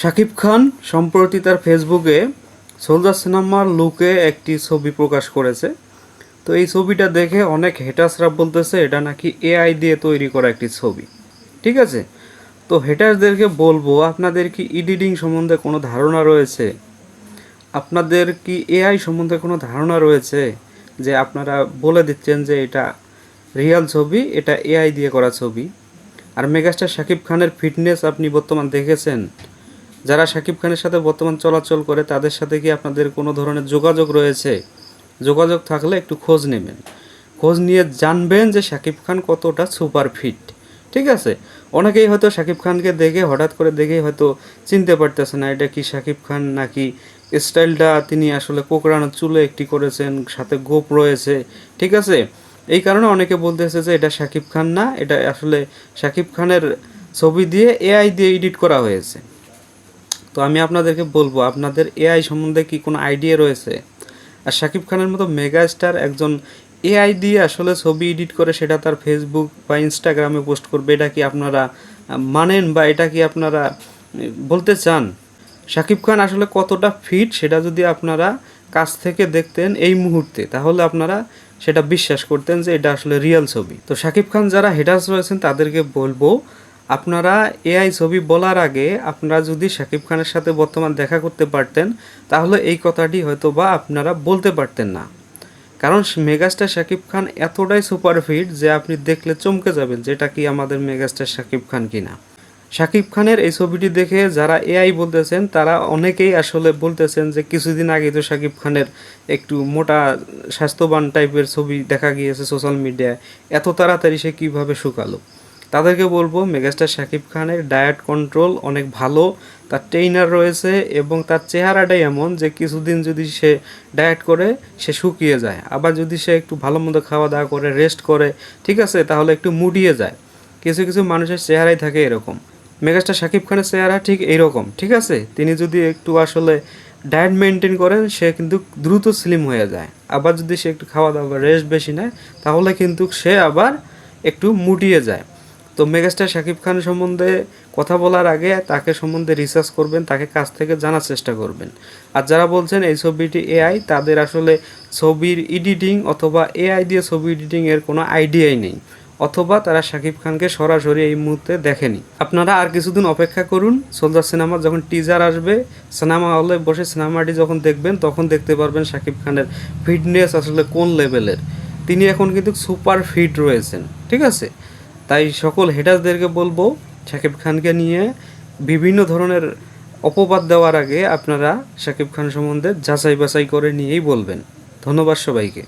শাকিব খান সম্প্রতি তার ফেসবুকে সোলজার সিনেমার লুকে একটি ছবি প্রকাশ করেছে। তো এই ছবিটা দেখে অনেক হেটার্সরা বলতেছে, এটা নাকি এআই দিয়ে তৈরি করা একটি ছবি। ঠিক আছে? তো হেটার্সদেরকে বলব, আপনাদের কি এডিটিং সম্বন্ধে কোনো ধারণা রয়েছে? আপনাদের কি এআই সম্বন্ধে কোনো ধারণা রয়েছে? যে আপনারা বলে দিচ্ছেন যে এটা রিয়াল ছবি, এটা এআই দিয়ে করা ছবি। আর মেগাস্টার শাকিব খানের ফিটনেস আপনি বর্তমান দেখেছেন যারা শাকিব খানের সাথে বর্তমান চলাচল করে, তাদের সাথে কি আপনাদের কোনো ধরনের যোগাযোগ রয়েছে? যোগাযোগ থাকলে একটু খোঁজ নেবেন। খোঁজ নিয়ে জানবেন যে শাকিব খান কতটা সুপার ফিট। ঠিক আছে? অনেকেই হয়তো শাকিব খানকে দেখে, হঠাৎ করে দেখেই হয়তো চিনতে পারতেছে না, এটা কি শাকিব খান নাকি স্টাইলটা তিনি আসলে কোকড়ানো চুলে একটি করেছেন, সাথে গোপ রয়েছে। ঠিক আছে? এই কারণে অনেকে বলতেছে যে এটা শাকিব খান না, এটা আসলে শাকিব খানের ছবি দিয়ে এআই দিয়ে এডিট করা হয়েছে। তো আমি আপনাদেরকে বলব, আপনাদের এআই সম্বন্ধে কি কোনো আইডিয়া রয়েছে? আর শাকিব খানের মতো মেগা স্টার একজন এআই দিয়ে আসলে ছবি এডিট করে সেটা তার ফেসবুক বা ইনস্টাগ্রামে পোস্ট করবে, এটা কি আপনারা মানেন বা এটা কি আপনারা বলতে চান? শাকিব খান আসলে কতটা ফিট সেটা যদি আপনারা কাছ থেকে দেখতেন এই মুহূর্তে, তাহলে আপনারা সেটা বিশ্বাস করতেন যে এটা আসলে রিয়েল ছবি। তো শাকিব খান যারা হেটার্স রয়েছেন তাদেরকে বলব আপনারা এআই ছবি বলার আগে আপনারা যদি শাকিব খানের সাথে বর্তমান দেখা করতে পারতেন, তাহলে এই কথাটি হয়তো বা আপনারা বলতে পারতেন না। কারণ মেগাস্টার শাকিব খান এতটাই সুপারফিট যে আপনি দেখলে চমকে যাবেন যেটা কি আমাদের মেগাস্টার শাকিব খান কিনা। শাকিব খানের এই ছবিটি দেখে যারা এআই বলতেছেন, তারা অনেকেই আসলে বলতেছেন যে কিছুদিন আগে তো শাকিব খানের একটু মোটা, স্বাস্থ্যবান টাইপের ছবি দেখা গিয়েছে সোশ্যাল মিডিয়ায় এত তাড়াতাড়ি সে কীভাবে শুকালো? তাদেরকে বলব মেগাস্টার শাকিব খানের ডায়েট কন্ট্রোল অনেক ভালো, তার ট্রেইনার রয়েছে এবং তার চেহারাটাই এমন যে কিছুদিন যদি সে ডায়েট করে, সে শুকিয়ে যায়। আবার যদি সে একটু ভালো মতো খাওয়া দাওয়া করে রেস্ট করে, ঠিক আছে, তাহলে একটু মুডিয়ে যায়। কিছু কিছু মানুষের চেহারাই থাকে এরকম। মেগাস্টার শাকিব খানের চেহারা ঠিক এইরকম, ঠিক আছে? তিনি যদি একটু আসলে ডায়েট মেনটেন করেন, সে কিন্তু দ্রুত স্লিম হয়ে যায়। আবার যদি সে একটু খাওয়া দাওয়া রেস্ট বেশি নেয়, তাহলে কিন্তু সে আবার একটু মুটিয়ে যায়। তো মেগাস্টার শাকিব খান সম্বন্ধে কথা বলার আগে তাকে সম্বন্ধে রিসার্চ করবেন, তাকে কাছ থেকে জানার চেষ্টা করবেন। আর যারা বলছেন এই ছবিটি এআই তাদের আসলে ছবির এডিটিং অথবা এআই দিয়ে ছবি এডিটিং এর কোনো আইডিয়াই নেই, অথবা তারা শাকিব খানকে সরাসরি এই মুহূর্তে দেখেনি। আপনারা আর কিছুদিন অপেক্ষা করুন, সোলজার সিনেমা যখন টিজার আসবে, সিনেমা হলে বসে সিনেমাটি যখন দেখবেন, তখন দেখতে পারবেন শাকিব খানের ফিটনেস আসলে কোন লেভেলের তিনি এখন কিন্তু সুপার ফিট রয়েছেন, ঠিক আছে? তাই সকল হেডার্সদেরকে বলব শাকিব খানকে নিয়ে বিভিন্ন ধরনের অপবাদ দেওয়ার আগে আপনারা শাকিব খান সম্বন্ধে যাচাই বাছাই করে নিয়েই বলবেন। ধন্যবাদ সবাইকে।